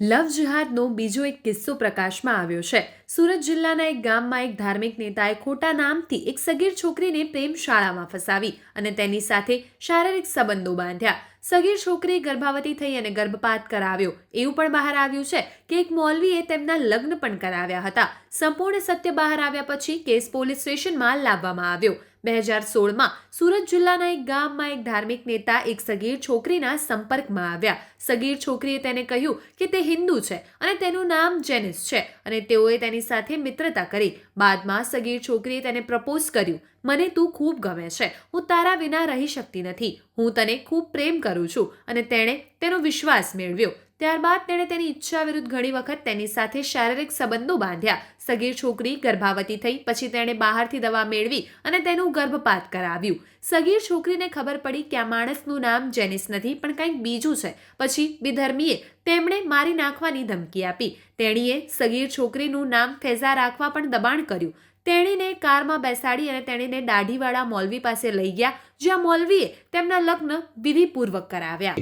લવ જિહાદનો બીજો એક કિસ્સો પ્રકાશમાં આવ્યો છે. સુરત જિલ્લાના એક ગામમાં એક ધાર્મિક નેતાએ ખોટા નામથી એક સગીર છોકરીને પ્રેમ શાળામાં ફસાવી અને તેની સાથે શારીરિક સંબંધો બાંધ્યા. સગીર છોકરી ગર્ભાવતી થઈ અને ગર્ભપાત કરાવ્યો. એવું પણ બહાર આવ્યું છે કે એક મૌલવીએ તેમના લગ્ન પણ કરાવ્યા હતા. સંપૂર્ણ સત્ય બહાર આવ્યા પછી કેસ પોલીસ સ્ટેશનમાં લાવવામાં આવ્યો. બે હજાર સોળમાં સુરત જિલ્લાના એક ગામમાં એક ધાર્મિક નેતા એક સગીર છોકરીના સંપર્કમાં આવ્યા. સગીર છોકરીએ તેને કહ્યું કે તે હિન્દુ છે અને તેનું નામ જેનિસ છે અને તેઓએ તેની સાથે મિત્રતા કરી. બાદમાં સગીર છોકરીએ તેને પ્રપોઝ કર્યું. મને તું ખૂબ ગમે છે. હું તારા વિના રહી શકતી નથી. હું તને ખૂબ પ્રેમ કરું છું. અને તેણે તેનો વિશ્વાસ મેળવ્યો. ત્યારબાદ તેણે તેની ઈચ્છા વિરુદ્ધ ઘણી વખત તેની સાથે શારીરિક સંબંધો બાંધ્યા. સગીર છોકરી ગર્ભાવતી થઈ, પછી તેણે બહારથી દવા મેળવી અને તેનું ગર્ભપાત કરાવ્યું. સગીર છોકરીને ખબર પડી કે આ માણસનું નામ જેનિસ નથી, પણ કંઈક બીજું છે. પછી વિધર્મીએ તેમણે મારી નાખવાની ધમકી આપી. તેણીએ સગીર છોકરીનું નામ ફેઝા રાખવા પણ દબાણ કર્યું. તેણીને કારમાં બેસાડી અને તેણીને દાઢીવાળા મોલવી પાસે લઈ ગયા, જ્યાં મોલવીએ તેમના લગ્ન વિધિપૂર્વક કરાવ્યા.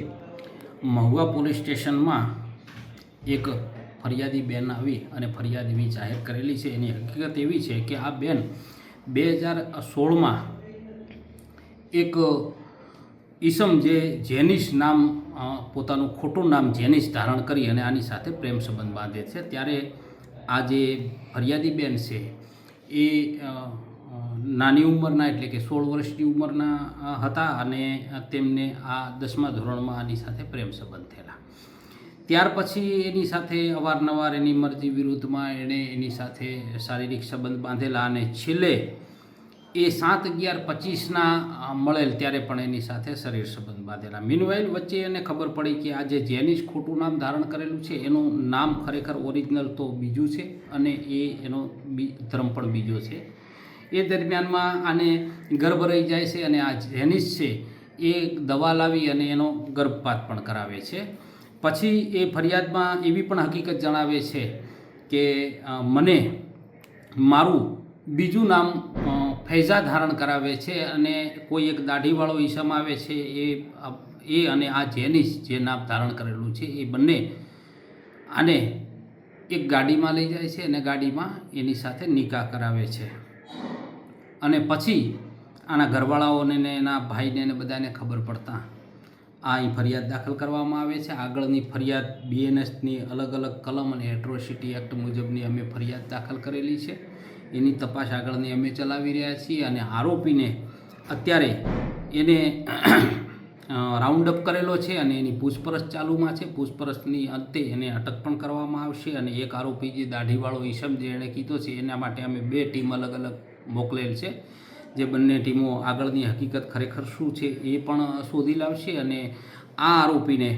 મહુવા પોલીસ સ્ટેશનમાં એક ફરિયાદી બેન આવી અને ફરિયાદ એવી જાહેર કરેલી છે. એની હકીકત એવી છે કે આ બેન બે હજાર સોળમાં એક ઈસમ જે જેનિશ નામ પોતાનું ખોટું નામ જેનિશ ધારણ કરી અને આની સાથે પ્રેમ સંબંધ બાંધે છે. ત્યારે આ જે ફરિયાદી બેન છે એ નાની ઉંમરના એટલે કે સોળ વર્ષની ઉંમરના હતા અને તેમને આ દસમા ધોરણમાં આની સાથે પ્રેમ સંબંધ થયેલા. ત્યાર પછી એની સાથે અવારનવાર એની મરજી વિરુદ્ધમાં એણે એની સાથે શારીરિક સંબંધ બાંધેલા અને છેલ્લે એ સાત અગિયાર પચીસના મળેલ ત્યારે પણ એની સાથે શરીર સંબંધ બાંધેલા. મીનવાઇલ વચ્ચે એને ખબર પડી કે આ જે જેનિસ ખોટું નામ ધારણ કરેલું છે. એનું નામ ખરેખર ઓરિજિનલ તો બીજું છે અને એ એનો બી, ધર્મ પણ બીજો છે. એ દરમિયાનમાં આને ગર્ભ રહી જાય છે અને આ જેનિસ છે એ દવા લાવી અને એનો ગર્ભપાત પણ કરાવે છે. પછી એ ફરિયાદમાં એવી પણ હકીકત જણાવે છે કે મને મારું બીજું નામ ફૈઝા ધારણ કરાવે છે અને કોઈ એક દાઢીવાળો ઈસમ આવે છે એ એ અને આ જેનિસ જે નામ ધારણ કરેલું છે એ બંને આને એક ગાડીમાં લઈ જાય છે અને ગાડીમાં એની સાથે નિકાહ કરાવે છે. અને પછી આના ઘરવાળાઓને ને એના ભાઈને ને બધાને ખબર પડતા. આ અહીં ફરિયાદ દાખલ કરવામાં આવે છે. આગળની ફરિયાદ બીએનએસની અલગ અલગ કલમ અને એટ્રોસિટી એક્ટ મુજબની અમે ફરિયાદ દાખલ કરેલી છે. એની તપાસ આગળની અમે ચલાવી રહ્યા છીએ અને આરોપીને અત્યારે એને રાઉન્ડ અપ કરેલો છે અને એની પૂછપરછ ચાલુમાં છે. પૂછપરછની અંતે એને અટક પણ કરવામાં આવશે અને એક આરોપી જે દાઢીવાળો ઈસમ જે એણે કીધો છે, એના માટે અમે બે ટીમ અલગ અલગ મોકલેલ છે. જે બંને ટીમો આગળની હકીકત ખરેખર શું છે એ પણ શોધી લાવશે અને આ આરોપીને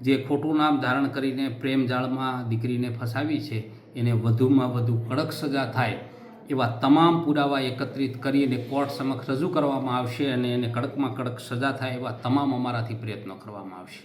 જે ખોટું નામ ધારણ કરીને પ્રેમ જાળમાં દીકરીને ફસાવી છે, એને વધુમાં વધુ કડક સજા થાય એવા તમામ પુરાવા એકત્રિત કરી અને કોર્ટ સમક્ષ રજૂ કરવામાં આવશે અને એને કડકમાં કડક સજા થાય એવા તમામ અમારાથી પ્રયત્નો કરવામાં આવશે.